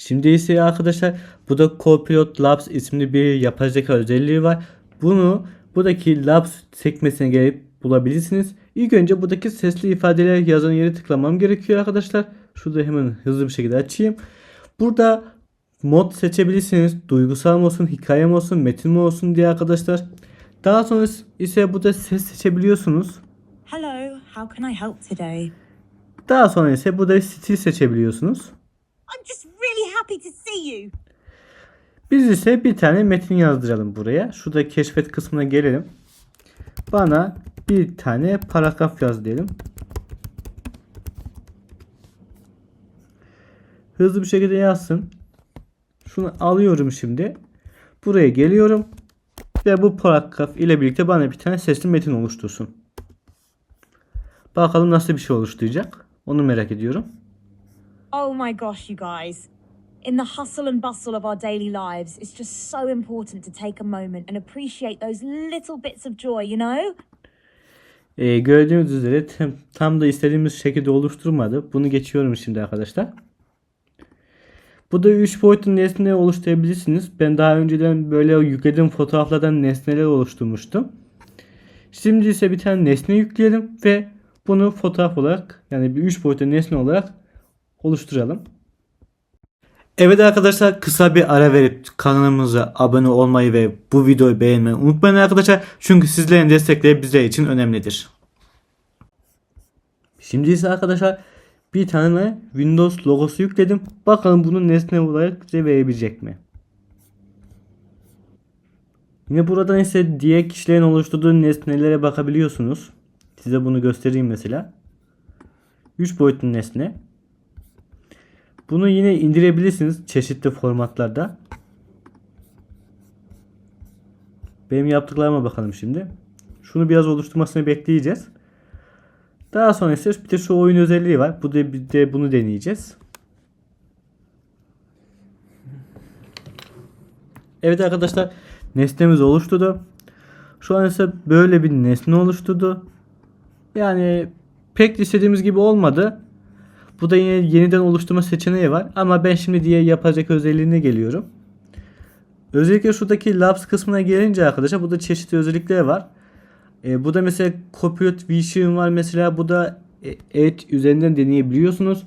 Şimdi ise arkadaşlar burada Copilot Labs isimli bir yapay zeka özelliği var. Bunu buradaki Labs sekmesine gelip bulabilirsiniz. İlk önce buradaki sesli ifadeler yazan yere tıklamam gerekiyor arkadaşlar. Şurada hemen hızlı bir şekilde açayım. Burada mod seçebilirsiniz. Duygusal mı olsun, hikaye mi olsun, metin mi olsun diye arkadaşlar. Daha sonra ise burada ses seçebiliyorsunuz. Hello, how can I help today? Daha sonra ise burada stil seçebiliyorsunuz. Happy to see you. Biz ise bir tane metin yazdıralım buraya. Şurada keşfet kısmına gelelim. Bana bir tane paragraf yaz diyelim. Hızlı bir şekilde yazsın. Şunu alıyorum şimdi. Buraya geliyorum. Ve bu paragraf ile birlikte bana bir tane sesli metin oluştursun. Bakalım nasıl bir şey oluşturacak. Onu merak ediyorum. Oh my gosh, you guys. In the hustle and bustle of our daily lives, it's just so important to take a moment and appreciate those little bits of joy, you know? Ee, gördüğünüz üzere tam, tam da istediğimiz şekilde oluşturmadı. Bunu geçiyorum şimdi arkadaşlar. Bu da 3 boyutlu nesne oluşturabilirsiniz. Ben daha önceden böyle yüklediğim fotoğraflardan nesneler oluşturmuştum. Şimdi ise bir tane nesne yükleyelim ve bunu fotoğraf olarak yani bir 3 boyutlu nesne olarak oluşturalım. Evet arkadaşlar kısa bir ara verip kanalımıza abone olmayı ve bu videoyu beğenmeyi unutmayın arkadaşlar. Çünkü sizlerin destekleri bizler için önemlidir. Şimdi ise arkadaşlar bir tane Windows logosu yükledim. Bakalım bunu nesne olarak bize verebilecek mi? Yine buradan ise diğer kişilerin oluşturduğu nesnelere bakabiliyorsunuz. Size bunu göstereyim mesela. 3 boyutlu nesne. Bunu yine indirebilirsiniz çeşitli formatlarda. Benim yaptıklarıma bakalım şimdi. Şunu biraz oluşturmasını bekleyeceğiz. Daha sonra ise bir de şu oyun özelliği var. Bu da bir de bunu deneyeceğiz. Evet arkadaşlar nesnemiz oluşturdu. Şu an ise böyle bir nesne oluşturdu. Yani pek istediğimiz gibi olmadı. Bu da yine yeniden oluşturma seçeneği var. Ama ben şimdi diye yapacak özelliğine geliyorum. Özellikle şuradaki Labs kısmına gelince arkadaşlar burada çeşitli özellikler var. E, bu da mesela Copilot Vision var mesela. Bu da e, evet üzerinden deneyebiliyorsunuz.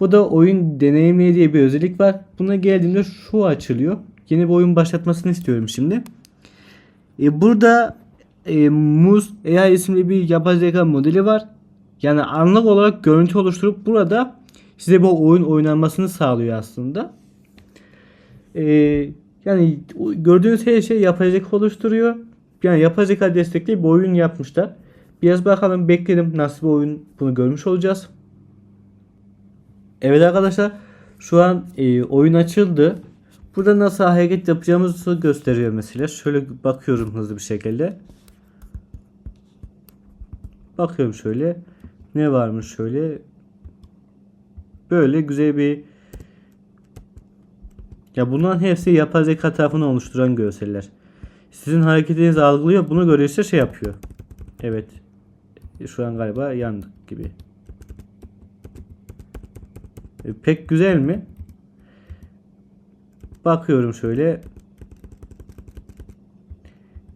Bu da oyun deneyimliği diye bir özellik var. Buna geldiğinde şu açılıyor. Yeni bir oyun başlatmasını istiyorum şimdi. E, burada e, Muz AI isimli bir yapay zeka modeli var. Yani anlık olarak görüntü oluşturup burada size bu oyun oynanmasını sağlıyor aslında. Ee, yani gördüğünüz her şey yapay zeka oluşturuyor. Yani yapay zeka destekli bir oyun yapmışlar. Biraz bakalım bekledim nasıl bir oyun bunu görmüş olacağız. Evet arkadaşlar şu an e, oyun açıldı. Burada nasıl hareket yapacağımızı gösteriyor mesela. Şöyle bakıyorum hızlı bir şekilde. Bakıyorum şöyle. Ne varmış şöyle. Böyle güzel bir ya bunların hepsi yapay zeka tarafını oluşturan görseller. Sizin hareketinizi algılıyor. Bunu görüyorsa şey yapıyor. Evet. Şu an galiba yandık gibi. E, pek güzel mi? Bakıyorum şöyle.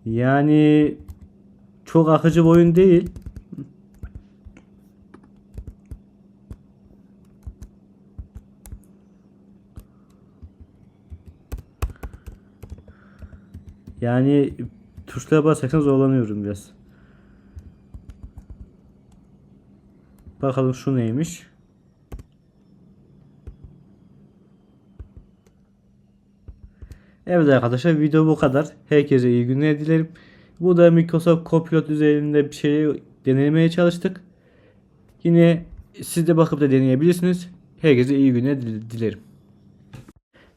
Yani çok akıcı bir oyun değil. Yani tuşlara basarken zorlanıyorum biraz. Bakalım şu neymiş. Evet arkadaşlar video bu kadar. Herkese iyi günler dilerim. Bu da Microsoft Copilot üzerinde bir şey denemeye çalıştık. Yine siz de bakıp da deneyebilirsiniz. Herkese iyi günler dil- dilerim.